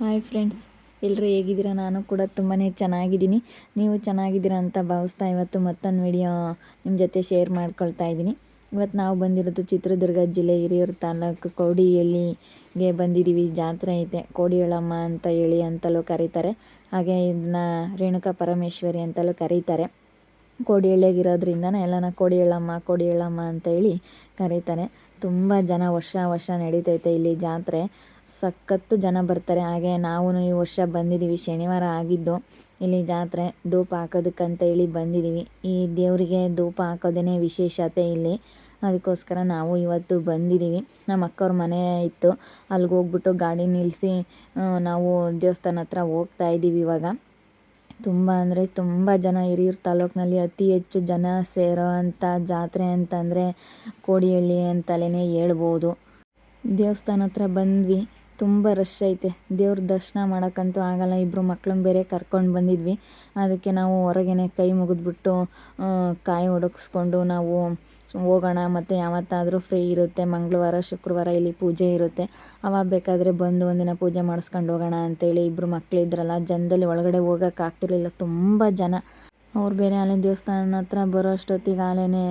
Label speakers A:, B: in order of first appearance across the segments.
A: Hi friends ಎಲ್ಲರೂ ಹೇಗಿದ್ದೀರಾ? ನಾನು ಕೂಡ ತುಂಬಾ ಚೆನ್ನಾಗಿದ್ದೀನಿ. ನೀವು ಚೆನ್ನಾಗಿದ್ದೀರಾ ಅಂತ ಭಾವಿಸ್ತಾ ಇವತ್ತು ಮತ್ತೊಂದು ವಿಡಿಯೋ ನಿಮ್ಮ ಜೊತೆ ಶೇರ್ ಮಾಡ್ಕೊಳ್ತಾ ಇದ್ದೀನಿ. ಇವತ್ತು ನಾವು ಬಂದಿರೋದು ಚಿತ್ರದುರ್ಗ ಜಿಲ್ಲೆ ಹಿರಿಯೂರು ತಾಲೂಕು ಕೋಡಿಹಳ್ಳಿಗೆ ಬಂದಿದ್ದೀವಿ. ಜಾತ್ರೆ ಐತೆ. ಕೋಡಿಯಳಮ್ಮ ಅಂತ ಹೇಳಿ ಅಂತಲೂ ಕರೀತಾರೆ. ಹಾಗೆ ಇದನ್ನ ರೇಣುಕಾ ಪರಮೇಶ್ವರಿ ಅಂತಲೂ ಕರೀತಾರೆ. ಕೋಡಿಹಳ್ಳಿಯಾಗಿರೋದ್ರಿಂದನೇ ಎಲ್ಲನ ಕೋಡಿಯಳ್ಳಮ್ಮ ಕೋಡಿಯಳ್ಳಮ್ಮ ಅಂತ ಹೇಳಿ ಕರೀತಾರೆ. ತುಂಬ ಜನ ವರ್ಷ ವರ್ಷ ನಡೀತೈತೆ ಇಲ್ಲಿ ಜಾತ್ರೆ. ಸಖತ್ತು ಜನ ಬರ್ತಾರೆ. ಹಾಗೆ ನಾವು ಈ ವರ್ಷ ಬಂದಿದ್ದೀವಿ. ಶನಿವಾರ ಆಗಿದ್ದು ಇಲ್ಲಿ ಜಾತ್ರೆ, ಧೂಪ ಹಾಕೋದಕ್ಕಂತ ಹೇಳಿ ಬಂದಿದ್ದೀವಿ. ಈ ದೇವರಿಗೆ ಧೂಪ ಹಾಕೋದೇ ವಿಶೇಷತೆ ಇಲ್ಲಿ. ಅದಕ್ಕೋಸ್ಕರ ನಾವು ಇವತ್ತು ಬಂದಿದ್ದೀವಿ. ನಮ್ಮ ಅಕ್ಕವ್ರ ಮನೆ ಇತ್ತು. ಅಲ್ಲಿಗೆ ಹೋಗ್ಬಿಟ್ಟು ಗಾಡಿ ನಿಲ್ಲಿಸಿ ನಾವು ದೇವಸ್ಥಾನ ಹತ್ರ ಹೋಗ್ತಾ ಇದ್ದೀವಿ ಇವಾಗ. ತುಂಬ ಅಂದರೆ ತುಂಬ ಜನ ಹಿರಿಯೂರು ತಾಲೂಕಿನಲ್ಲಿ ಅತಿ ಹೆಚ್ಚು ಜನ ಸೇರೋ ಅಂಥ ಜಾತ್ರೆ ಅಂತಂದರೆ ಕೋಡಿಹಳ್ಳಿ ಅಂತಲೇ ಹೇಳ್ಬೋದು. ದೇವಸ್ಥಾನ ಹತ್ರ ಬಂದ್ವಿ. ತುಂಬ ರಶ್ ಐತೆ. ದೇವ್ರ ದರ್ಶನ ಮಾಡೋಕ್ಕಂತೂ ಆಗಲ್ಲ. ಇಬ್ಬರು ಮಕ್ಳನ್ನ ಬೇರೆ ಕರ್ಕೊಂಡು ಬಂದಿದ್ವಿ. ಅದಕ್ಕೆ ನಾವು ಹೊರಗೇನೆ ಕೈ ಮುಗಿದ್ಬಿಟ್ಟು ಕಾಯಿ ಒಡಗಿಸ್ಕೊಂಡು ನಾವು ಹೋಗೋಣ. ಮತ್ತು ಯಾವತ್ತಾದರೂ ಫ್ರೀ ಇರುತ್ತೆ. ಮಂಗಳವಾರ, ಶುಕ್ರವಾರ ಇಲ್ಲಿ ಪೂಜೆ ಇರುತ್ತೆ. ಅವಾಗ ಬೇಕಾದರೆ ಬಂದು ಒಂದಿನ ಪೂಜೆ ಮಾಡಿಸ್ಕೊಂಡು ಹೋಗೋಣ ಅಂತೇಳಿ ಇಬ್ಬರು ಮಕ್ಕಳಿದ್ರಲ್ಲ ಜನದಲ್ಲಿ ಒಳಗಡೆ ಹೋಗೋಕೆ ಆಗ್ತಿರ್ಲಿಲ್ಲ. ತುಂಬ ಜನ. ಅವ್ರು ಬೇರೆ ಆಲೆ ದೇವಸ್ಥಾನ ಹತ್ರ ಬರೋ ಅಷ್ಟೊತ್ತಿಗೆ ಆಲೆನೇ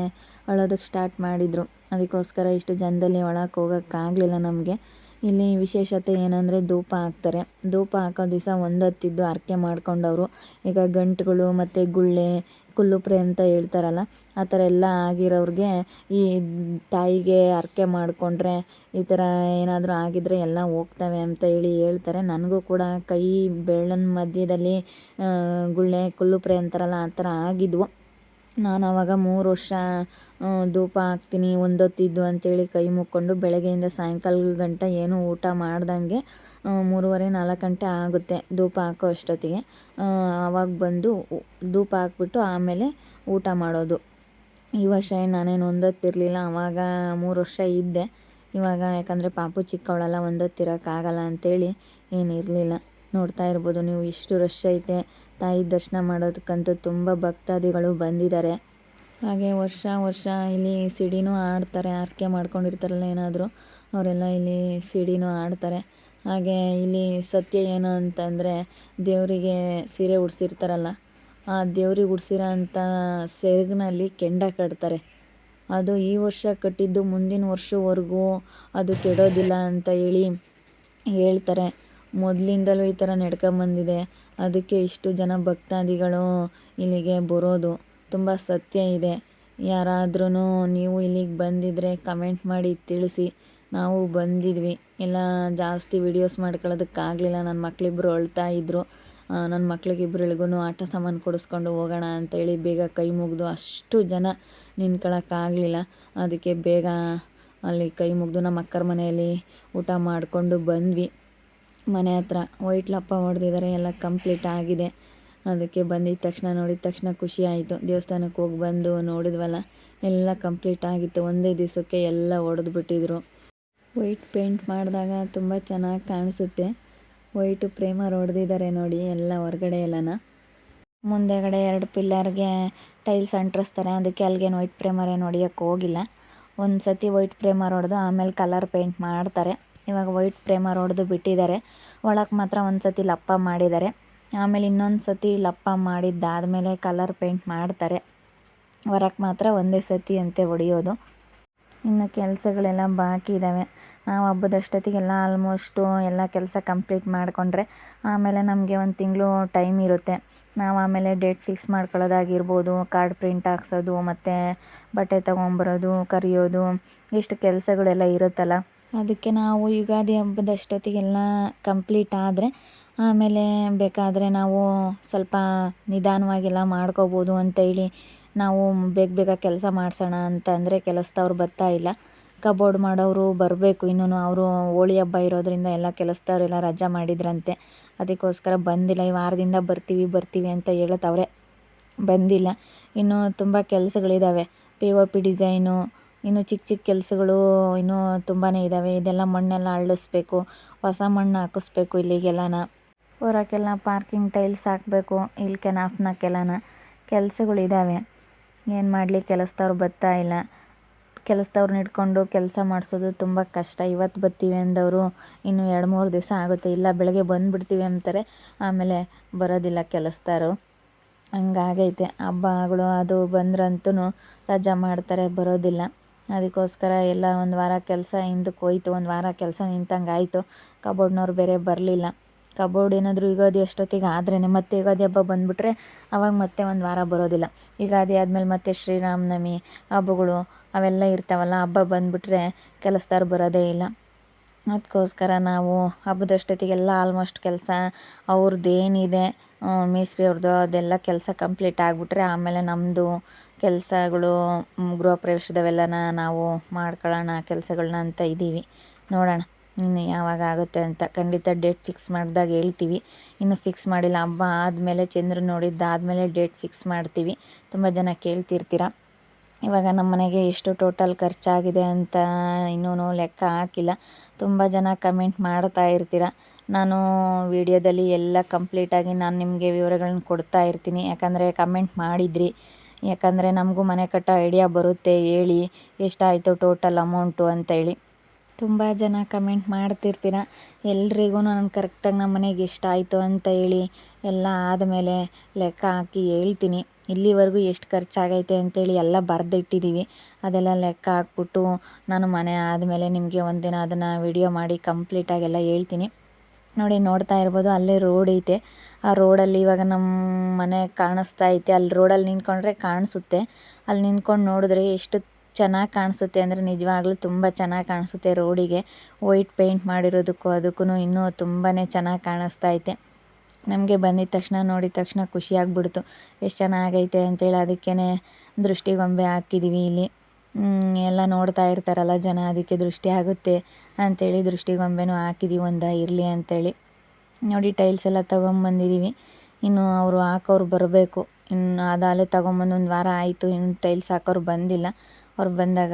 A: ಅಳೋದಕ್ಕೆ ಸ್ಟಾರ್ಟ್ ಮಾಡಿದರು. ಅದಕ್ಕೋಸ್ಕರ ಇಷ್ಟು ಜನದಲ್ಲಿ ಒಳಕ್ಕೆ ಹೋಗೋಕ್ಕಾಗಲಿಲ್ಲ ನಮಗೆ. ಇಲ್ಲಿ ವಿಶೇಷತೆ ಏನಂದರೆ ಧೂಪ ಹಾಕ್ತಾರೆ. ಧೂಪ ಹಾಕೋ ದಿವಸ ಒಂದೊತ್ತಿದ್ದು ಹರಕೆ ಮಾಡ್ಕೊಂಡವರು. ಈಗ ಗಂಟುಗಳು ಮತ್ತು ಗುಳ್ಳೆ, ಕುಲ್ಲುಪ್ರೆ ಅಂತ ಹೇಳ್ತಾರಲ್ಲ, ಆ ಥರ ಎಲ್ಲ ಆಗಿರೋರಿಗೆ ಈ ತಾಯಿಗೆ ಹರಕೆ ಮಾಡಿಕೊಂಡ್ರೆ ಈ ಥರ ಏನಾದರೂ ಆಗಿದ್ರೆ ಎಲ್ಲ ಹೋಗ್ತವೆ ಅಂತ ಹೇಳಿ ಹೇಳ್ತಾರೆ. ನನಗೂ ಕೂಡ ಕೈ ಬೆಳ್ಳನ ಮಧ್ಯದಲ್ಲಿ ಗುಳ್ಳೆ, ಕುಲ್ಲುಪ್ರೆ ಅಂತಾರಲ್ಲ, ಆ ಥರ ಆಗಿದ್ವು. ನಾನು ಆವಾಗ ಮೂರು ವರ್ಷ ಧೂಪ ಹಾಕ್ತೀನಿ, ಒಂದೊತ್ತಿದ್ದು ಅಂತೇಳಿ ಕೈ ಮುಕ್ಕೊಂಡು ಬೆಳಗ್ಗೆಯಿಂದ ಸಾಯಂಕಾಲ ಗಂಟ ಏನೂ ಊಟ ಮಾಡ್ದಂಗೆ ಮೂರುವರೆ ನಾಲ್ಕು ಗಂಟೆ ಆಗುತ್ತೆ ಧೂಪ ಹಾಕೋ ಅಷ್ಟೊತ್ತಿಗೆ. ಆವಾಗ ಬಂದು ಧೂಪ ಹಾಕ್ಬಿಟ್ಟು ಆಮೇಲೆ ಊಟ ಮಾಡೋದು. ಈ ವರ್ಷ ಏನು ನಾನೇನು ಒಂದೊತ್ತಿರಲಿಲ್ಲ, ಆವಾಗ ಮೂರು ವರ್ಷ ಇದ್ದೆ. ಇವಾಗ ಯಾಕಂದರೆ ಪಾಪು ಚಿಕ್ಕವಳಲ್ಲ, ಒಂದೊತ್ತಿರೋಕ್ಕಾಗಲ್ಲ ಅಂಥೇಳಿ ಏನಿರಲಿಲ್ಲ. ನೋಡ್ತಾ ಇರ್ಬೋದು ನೀವು ಇಷ್ಟು ರಶ್ ಐತೆ ತಾಯಿ ದರ್ಶನ ಮಾಡೋದಕ್ಕಂತೂ ತುಂಬ ಭಕ್ತಾದಿಗಳು ಬಂದಿದ್ದಾರೆ. ಹಾಗೆ ವರ್ಷ ವರ್ಷ ಇಲ್ಲಿ ಸಿಡಿನೂ ಆಡ್ತಾರೆ, ಆರ್ಕೆ ಮಾಡ್ಕೊಂಡಿರ್ತಾರಲ್ಲ ಏನಾದರೂ, ಅವರೆಲ್ಲ ಇಲ್ಲಿ ಸಿಡಿನೂ ಆಡ್ತಾರೆ. ಹಾಗೆ ಇಲ್ಲಿ ಸತ್ಯ ಏನು ಅಂತಂದರೆ, ದೇವರಿಗೆ ಸೀರೆ ಉಡಿಸಿರ್ತಾರಲ್ಲ, ಆ ದೇವ್ರಿಗೆ ಉಡ್ಸಿರೋ ಅಂಥ ಸೆರಗಿನಲ್ಲಿ ಕೆಂಡ ಕಟ್ತಾರೆ. ಅದು ಈ ವರ್ಷ ಕಟ್ಟಿದ್ದು ಮುಂದಿನ ವರ್ಷವರೆಗೂ ಅದು ಕೆಡೋದಿಲ್ಲ ಅಂತ ಹೇಳಿ ಹೇಳ್ತಾರೆ. ಮೊದಲಿಂದಲೂ ಈ ಥರ ನಡ್ಕೊಂಬಂದಿದೆ. ಅದಕ್ಕೆ ಇಷ್ಟು ಜನ ಭಕ್ತಾದಿಗಳು ಇಲ್ಲಿಗೆ ಬರೋದು ತುಂಬ ಸತ್ಯ ಇದೆ. ಯಾರಾದ್ರೂ ನೀವು ಇಲ್ಲಿಗೆ ಬಂದಿದ್ದರೆ ಕಮೆಂಟ್ ಮಾಡಿ ತಿಳಿಸಿ. ನಾವು ಬಂದಿದ್ವಿ. ಎಲ್ಲ ಜಾಸ್ತಿ ವೀಡಿಯೋಸ್ ಮಾಡ್ಕೊಳ್ಳೋದಕ್ಕಾಗಲಿಲ್ಲ. ನನ್ನ ಮಕ್ಕಳಿಬ್ರು ಅಳ್ತಾ ಇದ್ದರು ನನ್ನ ಮಕ್ಳಿಗಿಬ್ರಿಗೂ ಆಟ ಸಾಮಾನು ಕೊಡಿಸ್ಕೊಂಡು ಹೋಗೋಣ ಅಂತೇಳಿ ಬೇಗ ಕೈ ಮುಗಿದು ಅಷ್ಟು ಜನ ನಿಂತ್ಕೊಳ್ಳೋಕ್ಕಾಗಲಿಲ್ಲ ಅದಕ್ಕೆ ಬೇಗ ಅಲ್ಲಿ ಕೈ ಮುಗಿದು ನಮ್ಮ ಅಕ್ಕರ ಮನೆಯಲ್ಲಿ ಊಟ ಮಾಡಿಕೊಂಡು ಬಂದ್ವಿ. ಮನೆ ಹತ್ರ ವೈಟ್ ಲಪ್ಪ ಹೊಡೆದಿದ್ದಾರೆ ಎಲ್ಲ ಕಂಪ್ಲೀಟ್ ಆಗಿದೆ. ಅದಕ್ಕೆ ಬಂದಿದ್ದ ತಕ್ಷಣ ನೋಡಿದ ತಕ್ಷಣ ಖುಷಿ ಆಯಿತು. ದೇವಸ್ಥಾನಕ್ಕೆ ಹೋಗಿ ಬಂದು ನೋಡಿದ್ವಲ್ಲ, ಎಲ್ಲ ಕಂಪ್ಲೀಟ್ ಆಗಿತ್ತು. ಒಂದೇ ದಿವಸಕ್ಕೆ ಎಲ್ಲ ಹೊಡೆದು ಬಿಟ್ಟಿದ್ರು ವೈಟ್ ಪೇಂಟ್ ಮಾಡಿದಾಗ ತುಂಬ ಚೆನ್ನಾಗಿ ಕಾಣಿಸುತ್ತೆ. ವೈಟು ಪ್ರೇಮರ್ ಹೊಡೆದಿದ್ದಾರೆ ನೋಡಿ, ಎಲ್ಲ ಹೊರಗಡೆ ಎಲ್ಲನ. ಮುಂದೆಗಡೆ ಎರಡು ಪಿಲ್ಲರ್ಗೆ ಟೈಲ್ಸ್ ಅಂಟಿಸ್ತಾರೆ ಅದಕ್ಕೆ ಅಲ್ಲಿಗೇನು ವೈಟ್ ಪ್ರೇಮರ್ ಏನು ಹೊಡಿಯೋಕ್ಕೆ ಹೋಗಿಲ್ಲ. ಒಂದು ಸತಿ ವೈಟ್ ಪ್ರೇಮರ್ ಹೊಡೆದು ಆಮೇಲೆ ಕಲರ್ ಪೇಂಟ್ ಮಾಡ್ತಾರೆ. ಇವಾಗ ವೈಟ್ ಪ್ರೇಮರ್ ಹೊಡೆದು ಬಿಟ್ಟಿದ್ದಾರೆ. ಒಳಗೆ ಮಾತ್ರ ಒಂದು ಸತಿ ಲಪ್ಪ ಮಾಡಿದ್ದಾರೆ. ಆಮೇಲೆ ಇನ್ನೊಂದು ಸತಿ ಲಪ್ಪ ಮಾಡಿದ್ದಾದಮೇಲೆ ಕಲರ್ ಪೇಂಟ್ ಮಾಡ್ತಾರೆ. ಹೊರಕ್ಕೆ ಮಾತ್ರ ಒಂದೇ ಸತಿ ಅಂತೆ ಹೊಡೆಯೋದು. ಇನ್ನು ಕೆಲಸಗಳೆಲ್ಲ ಬಾಕಿ ಇದ್ದಾವೆ ನಾವು ಹಬ್ಬದಷ್ಟೊತ್ತಿಗೆಲ್ಲ ಆಲ್ಮೋಸ್ಟು ಎಲ್ಲ ಕೆಲಸ ಕಂಪ್ಲೀಟ್ ಮಾಡಿಕೊಂಡ್ರೆ ಆಮೇಲೆ ನಮಗೆ ಒಂದು ತಿಂಗಳು ಟೈಮ್ ಇರುತ್ತೆ. ನಾವು ಆಮೇಲೆ ಡೇಟ್ ಫಿಕ್ಸ್ ಮಾಡ್ಕೊಳ್ಳೋದಾಗಿರ್ಬೋದು ಕಾರ್ಡ್ ಪ್ರಿಂಟ್ ಹಾಕ್ಸೋದು, ಮತ್ತು ಬಟ್ಟೆ ತೊಗೊಂಬರೋದು, ಕರಿಯೋದು, ಇಷ್ಟು ಕೆಲಸಗಳೆಲ್ಲ ಇರುತ್ತಲ್ಲ. ಅದಕ್ಕೆ ನಾವು ಯುಗಾದಿ ಹಬ್ಬದಷ್ಟೊತ್ತಿಗೆಲ್ಲ ಕಂಪ್ಲೀಟ್ ಆದರೆ, ಆಮೇಲೆ ಬೇಕಾದರೆ ನಾವು ಸ್ವಲ್ಪ ನಿಧಾನವಾಗೆಲ್ಲ ಮಾಡ್ಕೋಬೋದು ಅಂತ ಹೇಳಿ ನಾವು ಬೇಗ ಬೇಗ ಕೆಲಸ ಮಾಡಿಸೋಣ ಅಂತಂದರೆ ಕೆಲಸದವ್ರು ಬರ್ತಾ ಇಲ್ಲ. ಕಬೋರ್ಡ್ ಮಾಡೋರು ಬರಬೇಕು ಇನ್ನೂ ಅವರು ಹೋಳಿ ಹಬ್ಬ ಇರೋದರಿಂದ ಎಲ್ಲ ಕೆಲಸದವ್ರೆಲ್ಲ ರಜಾ ಮಾಡಿದ್ರಂತೆ. ಅದಕ್ಕೋಸ್ಕರ ಬಂದಿಲ್ಲ, ಈ ವಾರದಿಂದ ಬರ್ತೀವಿ ಬರ್ತೀವಿ ಅಂತ ಹೇಳತ್ತವ್ರೆ ಬಂದಿಲ್ಲ. ಇನ್ನೂ ತುಂಬ ಕೆಲಸಗಳಿದ್ದಾವೆ ಪಿ ಓ ಪಿ ಡಿಸೈನು ಇನ್ನು ಚಿಕ್ಕ ಚಿಕ್ಕ ಕೆಲಸಗಳು ಇನ್ನೂ ತುಂಬಾ ಇದ್ದಾವೆ ಇದೆಲ್ಲ ಮಣ್ಣೆಲ್ಲ ಅರಳಿಸ್ಬೇಕು ಹೊಸ ಮಣ್ಣು ಹಾಕಿಸ್ಬೇಕು ಇಲ್ಲಿಗೆಲ್ಲನ. ಹೊರಕ್ಕೆಲ್ಲ ಪಾರ್ಕಿಂಗ್ ಟೈಲ್ಸ್ ಹಾಕಬೇಕು, ಇಲ್ಲಿ ಕೆನಾಫ್ನಕ್ಕೆಲ್ಲನ. ಕೆಲಸಗಳಿದ್ದಾವೆ ಏನು ಮಾಡಲಿ, ಕೆಲಸದವ್ರು ಬರ್ತಾ ಇಲ್ಲ. ಕೆಲಸದವ್ರನ್ನ ಇಟ್ಕೊಂಡು ಕೆಲಸ ಮಾಡಿಸೋದು ತುಂಬ ಕಷ್ಟ. ಇವತ್ತು ಬರ್ತೀವಿ ಅಂದವರು ಇನ್ನು ಎರಡು ಮೂರು ದಿವಸ ಆಗುತ್ತೆ. ಇಲ್ಲ, ಬೆಳಗ್ಗೆ ಬಂದುಬಿಡ್ತೀವಿ ಅಂತಾರೆ. ಆಮೇಲೆ ಬರೋದಿಲ್ಲ ಕೆಲಸದವ್ರು. ಹಂಗಾಗೈತೆ. ಹಬ್ಬಗಳು ಅದು ಬಂದ್ರಂತೂ ರಜಾ ಮಾಡ್ತಾರೆ, ಬರೋದಿಲ್ಲ. ಅದಕ್ಕೋಸ್ಕರ ಎಲ್ಲ ಒಂದು ವಾರ ಕೆಲಸ ಹಿಂದಕ್ಕೆ ಹೋಯ್ತು, ಒಂದು ವಾರ ಕೆಲಸ ನಿಂತಂಗೆ ಆಯಿತು. ಕಬೋರ್ಡ್ನವ್ರು ಬೇರೆ ಬರಲಿಲ್ಲ. ಕಬೋರ್ಡ್ ಏನಾದರೂ ಯುಗಾದಿ ಅಷ್ಟೊತ್ತಿಗೆ ಆದ್ರೇ ಮತ್ತೆ ಯುಗಾದಿ ಹಬ್ಬ ಬಂದುಬಿಟ್ರೆ ಅವಾಗ ಮತ್ತೆ ಒಂದು ವಾರ ಬರೋದಿಲ್ಲ. ಯುಗಾದಿ ಆದಮೇಲೆ ಮತ್ತೆ ಶ್ರೀರಾಮನವಮಿ ಹಬ್ಬಗಳು ಅವೆಲ್ಲ ಇರ್ತಾವಲ್ಲ, ಹಬ್ಬ ಬಂದುಬಿಟ್ರೆ ಕೆಲಸದವ್ರು ಬರೋದೇ ಇಲ್ಲ. ಅದಕ್ಕೋಸ್ಕರ ನಾವು ಹಬ್ಬದಷ್ಟೊತ್ತಿಗೆಲ್ಲ ಆಲ್ಮೋಸ್ಟ್ ಕೆಲಸ ಅವ್ರದ್ದೇನಿದೆ ಮೇಸ್ತ್ರಿ ಅವ್ರದ್ದು ಅದೆಲ್ಲ ಕೆಲಸ ಕಂಪ್ಲೀಟ್ ಆಗಿಬಿಟ್ರೆ ಆಮೇಲೆ ನಮ್ಮದು ಕೆಲಸಗಳು ಗೃಹ ಪ್ರವೇಶದವೆಲ್ಲನ ನಾವು ಮಾಡ್ಕೊಳ್ಳೋಣ ಕೆಲಸಗಳನ್ನ ಅಂತ ಇದ್ದೀವಿ. ನೋಡೋಣ, ಇನ್ನು ಯಾವಾಗ ಆಗುತ್ತೆ ಅಂತ. ಖಂಡಿತ ಡೇಟ್ ಫಿಕ್ಸ್ ಮಾಡಿದಾಗ ಹೇಳ್ತೀವಿ. ಇನ್ನು ಫಿಕ್ಸ್ ಮಾಡಿಲ್ಲ, ಹಬ್ಬ ಆದಮೇಲೆ ಚಂದ್ರ ನೋಡಿದ್ದಾದಮೇಲೆ ಡೇಟ್ ಫಿಕ್ಸ್ ಮಾಡ್ತೀವಿ. ತುಂಬ ಜನ ಕೇಳ್ತಿರ್ತೀರ. ಇವಾಗ ನಮ್ಮ ಮನೆಗೆ ಎಷ್ಟು ಟೋಟಲ್ ಖರ್ಚಾಗಿದೆ ಅಂತ ಇನ್ನೂ ಲೆಕ್ಕ ಹಾಕಿಲ್ಲ. ತುಂಬ ಜನ ಕಮೆಂಟ್ ಮಾಡ್ತಾ ಇರ್ತೀರ. ನಾನು ವಿಡಿಯೋದಲ್ಲಿ ಎಲ್ಲ ಕಂಪ್ಲೀಟಾಗಿ ನಾನು ನಿಮಗೆ ವಿವರಗಳನ್ನ ಕೊಡ್ತಾ ಇರ್ತೀನಿ. ಯಾಕಂದರೆ ಕಮೆಂಟ್ ಮಾಡಿದ್ರಿ. ಯಾಕಂದರೆ ನಮಗೂ ಮನೆ ಕಟ್ಟೋ ಐಡಿಯಾ ಬರುತ್ತೆ, ಹೇಳಿ ಎಷ್ಟಾಯಿತು ಟೋಟಲ್ ಅಮೌಂಟು ಅಂತೇಳಿ ತುಂಬ ಜನ ಕಮೆಂಟ್ ಮಾಡ್ತಿರ್ತೀರ, ಎಲ್ರಿಗೂ ನಾನು ಕರೆಕ್ಟಾಗಿ ನಮ್ಮ ಮನೆಗೆ ಎಷ್ಟಾಯಿತು ಅಂತ ಹೇಳಿ ಎಲ್ಲ ಆದಮೇಲೆ ಲೆಕ್ಕ ಹಾಕಿ ಹೇಳ್ತೀನಿ. ಇಲ್ಲಿವರೆಗೂ ಎಷ್ಟು ಖರ್ಚಾಗೈತೆ ಅಂತೇಳಿ ಎಲ್ಲ ಬರೆದಿಟ್ಟಿದ್ದೀವಿ ಅದೆಲ್ಲ ಲೆಕ್ಕ ಹಾಕ್ಬಿಟ್ಟು ನಾನು ಮನೆ ಆದಮೇಲೆ ನಿಮಗೆ ಒಂದಿನ ಅದನ್ನು ವಿಡಿಯೋ ಮಾಡಿ ಕಂಪ್ಲೀಟಾಗೆಲ್ಲ ಹೇಳ್ತೀನಿ. ನೋಡಿ ನೋಡ್ತಾ ಇರ್ಬೋದು, ಅಲ್ಲೇ ರೋಡ್ ಐತೆ. ಆ ರೋಡಲ್ಲಿ ಇವಾಗ ನಮ್ಮ ಮನೆ ಕಾಣಿಸ್ತಾ ಐತೆ. ಅಲ್ಲಿ ರೋಡಲ್ಲಿ ನಿಂತ್ಕೊಂಡ್ರೆ ಕಾಣಿಸುತ್ತೆ. ಅಲ್ಲಿ ನಿಂತ್ಕೊಂಡು ನೋಡಿದ್ರೆ ಎಷ್ಟು ಚೆನ್ನಾಗಿ ಕಾಣಿಸುತ್ತೆ ಅಂದರೆ ನಿಜವಾಗ್ಲೂ ತುಂಬ ಚೆನ್ನಾಗಿ ಕಾಣಿಸುತ್ತೆ ರೋಡಿಗೆ. ವೈಟ್ ಪೇಂಟ್ ಮಾಡಿರೋದಕ್ಕೂ ಅದಕ್ಕೂ ಇನ್ನೂ ತುಂಬಾ ಚೆನ್ನಾಗಿ ಕಾಣಿಸ್ತಾ ಐತೆ. ನಮಗೆ ಬಂದಿದ ತಕ್ಷಣ, ನೋಡಿದ ತಕ್ಷಣ ಖುಷಿಯಾಗ್ಬಿಡ್ತು ಎಷ್ಟು ಚೆನ್ನಾಗೈತೆ ಅಂತೇಳಿ ಅದಕ್ಕೇ ದೃಷ್ಟಿಗೊಂಬೆ ಹಾಕಿದ್ದೀವಿ ಇಲ್ಲಿ. ಎಲ್ಲ ನೋಡ್ತಾ ಇರ್ತಾರಲ್ಲ ಜನ, ಅದಕ್ಕೆ ದೃಷ್ಟಿ ಆಗುತ್ತೆ ಅಂಥೇಳಿ ದೃಷ್ಟಿಗೊಂಬೆನೂ ಹಾಕಿದ್ದೀವಿ ಒಂದು ಇರಲಿ ಅಂಥೇಳಿ ನೋಡಿ ಟೈಲ್ಸ್ ಎಲ್ಲ ತೊಗೊಂಬಂದಿದ್ದೀವಿ ಇನ್ನು ಅವರು ಹಾಕೋರು ಬರಬೇಕು. ಇನ್ನು ಅದಾಲೆ ತೊಗೊಂಬಂದು ಒಂದು ವಾರ ಆಯಿತು, ಇನ್ನು ಟೈಲ್ಸ್ ಹಾಕೋರು ಬಂದಿಲ್ಲ. ಅವ್ರು ಬಂದಾಗ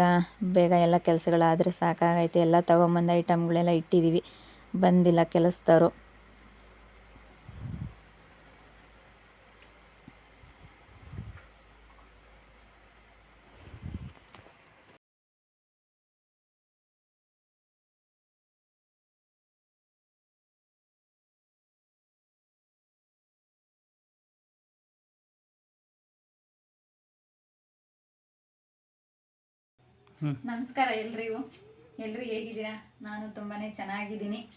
A: ಬೇಗ ಎಲ್ಲ ಕೆಲಸಗಳಾದರೆ ಸಾಕಾಗೈತೆ. ಎಲ್ಲ ತೊಗೊಂಬಂದು ಐಟಮ್ಗಳೆಲ್ಲ ಇಟ್ಟಿದ್ದೀವಿ ಬಂದಿಲ್ಲ ಕೆಲಸದವರು. ನಮಸ್ಕಾರ ಎಲ್ರಿಗೂ. ಎಲ್ಲರೂ ಹೇಗಿದ್ದೀರಾ? ನಾನು ತುಂಬಾ ಚೆನ್ನಾಗಿದ್ದೀನಿ.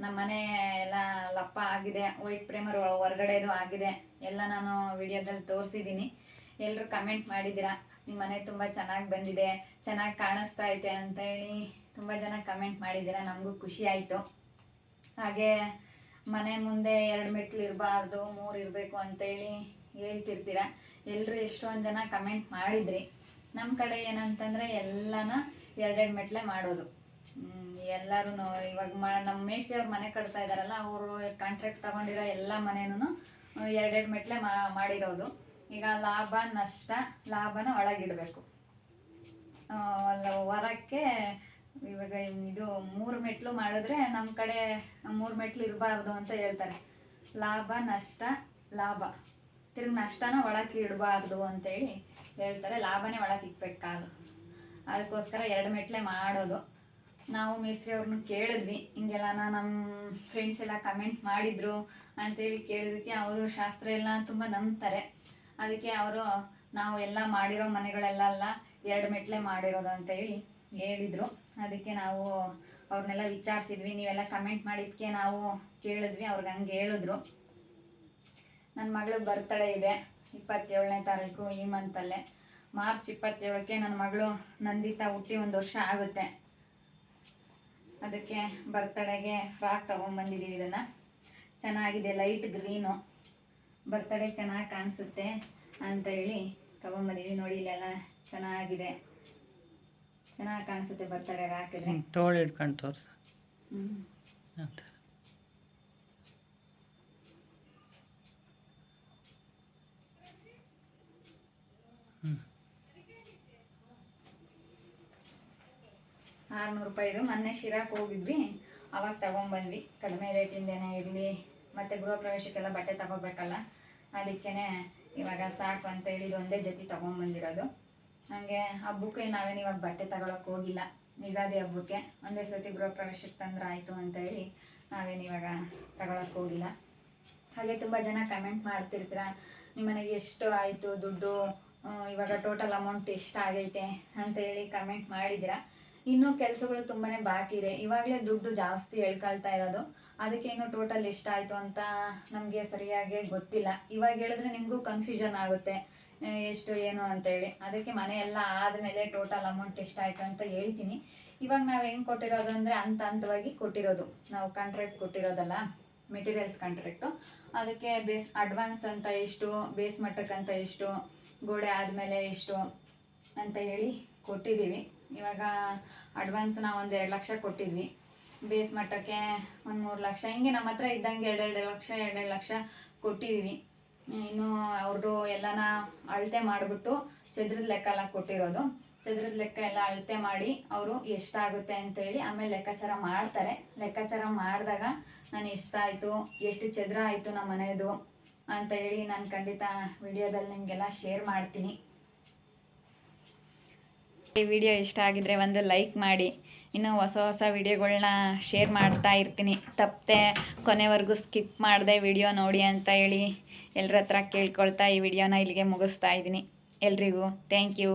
A: ನಮ್ಮ ಮನೆ ಎಲ್ಲ ಲಪ್ಪ ಆಗಿದೆ. ವೈಟ್ ಪ್ರೇಮರ್ ಹೊರಗಡೆದು ಆಗಿದೆ. ಎಲ್ಲ ನಾನು ವಿಡಿಯೋದಲ್ಲಿ ತೋರಿಸಿದ್ದೀನಿ. ಎಲ್ಲರೂ ಕಮೆಂಟ್ ಮಾಡಿದ್ದೀರಾ? ನಿಮ್ಮ ಮನೆ ತುಂಬ ಚೆನ್ನಾಗಿ ಬಂದಿದೆ. ಚೆನ್ನಾಗಿ ಕಾಣಿಸ್ತಾ ಐತೆ ಅಂತ ಹೇಳಿ ತುಂಬ ಜನ ಕಮೆಂಟ್ ಮಾಡಿದ್ದೀರಾ. ನಮಗೂ ಖುಷಿ ಆಯಿತು. ಹಾಗೆ ಮನೆ ಮುಂದೆ ಎರಡು ಮೆಟ್ಲು ಇರಬಾರ್ದು, ಮೂರು ಇರಬೇಕು ಅಂತೇಳಿ ಹೇಳ್ತಿರ್ತೀರ? ಎಲ್ಲರೂ ಎಷ್ಟೊಂದು ಜನ ಕಮೆಂಟ್ ಮಾಡಿದ್ರಿ. ನಮ್ಮ ಕಡೆ ಏನಂತಂದರೆ ಎಲ್ಲನ ಎರಡೆರಡು ಮೆಟ್ಲೆ ಮಾಡೋದು. ಎಲ್ಲರೂ ಇವಾಗ ಮ ನಮ್ಮ ಮೇಷ್ಟಿಯವ್ರ ಮನೆ ಕಟ್ತಾ ಇದ್ದಾರಲ್ಲ ಅವರು ಕಾಂಟ್ರಾಕ್ಟ್ ತಗೊಂಡಿರೋ ಎಲ್ಲ ಮನೇನೂ ಎರಡೆರಡು ಮೆಟ್ಲೆ ಮಾಡಿರೋದು. ಈಗ ಲಾಭ, ನಷ್ಟ, ಲಾಭನ ಒಳಗಿಡಬೇಕು. ಹೊರಕ್ಕೆ ಇವಾಗ ಇದು ಮೂರು ಮೆಟ್ಲು ಮಾಡಿದ್ರೆ ನಮ್ಮ ಕಡೆ ಮೂರು ಮೆಟ್ಲು ಇರಬಾರ್ದು ಅಂತ ಹೇಳ್ತಾರೆ. ಲಾಭ, ನಷ್ಟ, ಲಾಭ. ತಿರ್ಗಿ ನಷ್ಟನ ಒಳಕ್ಕೆ ಇಡಬಾರ್ದು ಅಂತೇಳಿ ಹೇಳ್ತಾರೆ. ಲಾಭನೇ ಒಳಕ್ಕೆ ಇಕ್ಬೇಕು ಕಾಲು ಅದಕ್ಕೋಸ್ಕರ ಎರಡು ಮೆಟ್ಲೆ ಮಾಡೋದು. ನಾವು ಮೇಸ್ತ್ರಿ ಅವ್ರನ್ನ ಕೇಳಿದ್ವಿ. ಹಿಂಗೆಲ್ಲ ನಮ್ಮ ಫ್ರೆಂಡ್ಸ್ ಎಲ್ಲ ಕಮೆಂಟ್ ಮಾಡಿದ್ರು ಅಂತೇಳಿ ಕೇಳಿದಕ್ಕೆ ಅವರು ಶಾಸ್ತ್ರ ಎಲ್ಲ ತುಂಬ ನಂಬ್ತಾರೆ. ಅದಕ್ಕೆ ಅವರು, ನಾವು ಎಲ್ಲ ಮಾಡಿರೋ ಮನೆಗಳೆಲ್ಲ ಅಲ್ಲ, ಎರಡು ಮೆಟ್ಲೆ ಮಾಡಿರೋದು ಅಂತೇಳಿ ಹೇಳಿದರು. ಅದಕ್ಕೆ ನಾವು ಅವ್ರನ್ನೆಲ್ಲ ವಿಚಾರಿಸಿದ್ವಿ. ನೀವೆಲ್ಲ ಕಮೆಂಟ್ ಮಾಡಿದ್ದಕ್ಕೆ ನಾವು ಕೇಳಿದ್ವಿ. ಅವ್ರಿಗೆ ಹಂಗೆ ಹೇಳಿದ್ರು. ನನ್ನ ಮಗಳು ಬರ್ತಡೇ ಇದೆ ಇಪ್ಪತ್ತೇಳನೇ ತಾರೀಕು ಈ ಮಂತಲ್ಲೇ ಮಾರ್ಚ್ ಇಪ್ಪತ್ತೇಳಕ್ಕೆ ನನ್ನ ಮಗಳು ನಂದಿತಾ ಹುಟ್ಟಿ ಒಂದು ವರ್ಷ ಆಗುತ್ತೆ. ಅದಕ್ಕೆ ಬರ್ತಡೆಗೆ ಫ್ರಾಕ್ ತೊಗೊಂಬಂದಿದ್ದೀವಿ ಇದನ್ನು. ಚೆನ್ನಾಗಿದೆ ಲೈಟ್ ಗ್ರೀನು. ಬರ್ತಡೇ ಚೆನ್ನಾಗಿ ಕಾಣಿಸುತ್ತೆ ಅಂತ ಹೇಳಿ ತೊಗೊಂಬಂದಿದ್ದೀವಿ ನೋಡಿ ಇಲ್ಲೆಲ್ಲ ಚೆನ್ನಾಗಿದೆ. ಚೆನ್ನಾಗಿ ಕಾಣಿಸುತ್ತೆ ಬರ್ತಡೆಗೆ ಹಾಕಿದ್ರೆ.
B: ತೋಳು ಇಟ್ಕೊಂಡು ತೋರ್ಸು.
A: ಹ್ಞೂ ಆರುನೂರು ರೂಪಾಯಿದು ಮೊನ್ನೆ ಶಿರಾಕ್ ಹೋಗಿದ್ವಿ. ಅವಾಗ ತಗೊಂಬಂದ್ವಿ. ಕಡಿಮೆ ರೇಟಿಂದೇನೆ ಇರಲಿ. ಮತ್ತು ಗೃಹ ಪ್ರವೇಶಕ್ಕೆಲ್ಲ ಬಟ್ಟೆ ತಗೋಬೇಕಲ್ಲ. ಅದಕ್ಕೇ ಇವಾಗ ಸಾಕು ಅಂತ ಹೇಳಿ ಒಂದೇ ಜೊತೆ ತೊಗೊಂಬಂದಿರೋದು. ಹಾಗೆ ಹಬ್ಬಕ್ಕೆ ನಾವೇನು ಇವಾಗ ಬಟ್ಟೆ ತಗೊಳಕ್ಕೆ ಹೋಗಿಲ್ಲ. ಯುಗಾದಿ ಹಬ್ಬಕ್ಕೆ ಒಂದೇ ಸತಿ ಗೃಹ ಪ್ರವೇಶಕ್ಕೆ ತಂದ್ರೆ ಆಯಿತು ಅಂತ ಹೇಳಿ ನಾವೇನು ಇವಾಗ ತಗೊಳಕ್ಕೆ ಹೋಗಿಲ್ಲ. ಹಾಗೆ ತುಂಬ ಜನ ಕಮೆಂಟ್ ಮಾಡ್ತಿರ್ತೀರ? ನಿಮ್ಮ ಮನೆಗೆ ಎಷ್ಟು ಆಯಿತು ದುಡ್ಡು? ಇವಾಗ ಟೋಟಲ್ ಅಮೌಂಟ್ ಎಷ್ಟು ಆಗೈತೆ ಅಂತ ಹೇಳಿ ಕಮೆಂಟ್ ಮಾಡಿದ್ದೀರಾ. ಇನ್ನೂ ಕೆಲಸಗಳು ತುಂಬಾ ಬಾಕಿ ಇದೆ. ಇವಾಗಲೇ ದುಡ್ಡು ಜಾಸ್ತಿ ಹೇಳ್ಕೊಳ್ತಾ ಇರೋದು. ಅದಕ್ಕೆ ಇನ್ನೂ ಟೋಟಲ್ ಎಷ್ಟಾಯಿತು ಅಂತ ನಮಗೆ ಸರಿಯಾಗಿ ಗೊತ್ತಿಲ್ಲ. ಇವಾಗ ಹೇಳಿದ್ರೆ ನಿಮಗೂ ಕನ್ಫ್ಯೂಷನ್ ಆಗುತ್ತೆ. ಎಷ್ಟು, ಏನು ಅಂತೇಳಿ ಅದಕ್ಕೆ ಮನೆ ಎಲ್ಲ ಆದಮೇಲೆ ಟೋಟಲ್ ಅಮೌಂಟ್ ಎಷ್ಟಾಯಿತು ಅಂತ ಹೇಳ್ತೀನಿ. ಇವಾಗ ನಾವು ಹೆಂಗೆ ಕೊಟ್ಟಿರೋದು ಅಂದರೆ ಹಂತ ಹಂತವಾಗಿ ಕೊಟ್ಟಿರೋದು. ನಾವು ಕಾಂಟ್ರಾಕ್ಟ್ ಕೊಟ್ಟಿರೋದಲ್ಲ ಮೆಟೀರಿಯಲ್ಸ್ ಕಾಂಟ್ರಾಕ್ಟು ಅದಕ್ಕೆ ಬೇಸ್ ಅಡ್ವಾನ್ಸ್ ಅಂತ ಎಷ್ಟು ಬೇಸ್ ಮಟ್ಟಕ್ಕಂತ ಎಷ್ಟು ಗೋಡೆ ಆದಮೇಲೆ ಎಷ್ಟು ಅಂತ ಹೇಳಿ ಕೊಟ್ಟಿದ್ದೀವಿ. ಇವಾಗ ಅಡ್ವಾನ್ಸ್ ನಾವು ಒಂದು ಎರಡು ಲಕ್ಷ ಕೊಟ್ಟಿದ್ವಿ. ಬೇಸ್ ಮಟ್ಟಕ್ಕೆ ಒಂದು ಮೂರು ಲಕ್ಷ. ಹಿಂಗೆ ನಮ್ಮ ಹತ್ರ ಇದ್ದಂಗೆ ಎರಡೆರಡು ಲಕ್ಷ ಎರಡೆರಡು ಲಕ್ಷ ಕೊಟ್ಟಿದ್ದೀವಿ. ಇನ್ನು ಅವ್ರದ್ದು ಎಲ್ಲನ ಅಳತೆ ಮಾಡಿಬಿಟ್ಟು ಚದ್ರದ ಲೆಕ್ಕ ಎಲ್ಲ ಕೊಟ್ಟಿರೋದು. ಚದ್ರದ ಲೆಕ್ಕ ಎಲ್ಲ ಅಳತೆ ಮಾಡಿ ಅವರು ಎಷ್ಟಾಗುತ್ತೆ ಅಂತೇಳಿ ಆಮೇಲೆ ಲೆಕ್ಕಾಚಾರ ಮಾಡ್ತಾರೆ. ಲೆಕ್ಕಾಚಾರ ಮಾಡಿದಾಗ ನಾನು ಎಷ್ಟಾಯಿತು, ಎಷ್ಟು ಚದ್ರ ಆಯಿತು ನಮ್ಮ ಮನೆಯದು ಅಂತ ಹೇಳಿ ನಾನು ಖಂಡಿತ ವಿಡಿಯೋದಲ್ಲಿ ನಿಮಗೆಲ್ಲ ಶೇರ್ ಮಾಡ್ತೀನಿ. ಈ ವಿಡಿಯೋ ಇಷ್ಟ ಆಗಿದ್ರೆ ಒಂದು ಲೈಕ್ ಮಾಡಿ. ಇನ್ನು ಹೊಸ ಹೊಸ ವಿಡಿಯೋಗಳನ್ನ ಶೇರ್ ಮಾಡ್ತಾ ಇರ್ತೀನಿ. ತಪ್ಪದೆ ಕೊನೆವರೆಗೂ ಸ್ಕಿಪ್ ಮಾಡದೆ ವಿಡಿಯೋ ನೋಡಿ ಅಂತ ಹೇಳಿ ಎಲ್ಲರ ಹತ್ರ ಕೇಳ್ಕೊಳ್ತಾ ಈ ವಿಡಿಯೋನ ಇಲ್ಲಿಗೆ ಮುಗಿಸ್ತಾ ಇದ್ದೀನಿ. ಎಲ್ರಿಗೂ ಥ್ಯಾಂಕ್ ಯು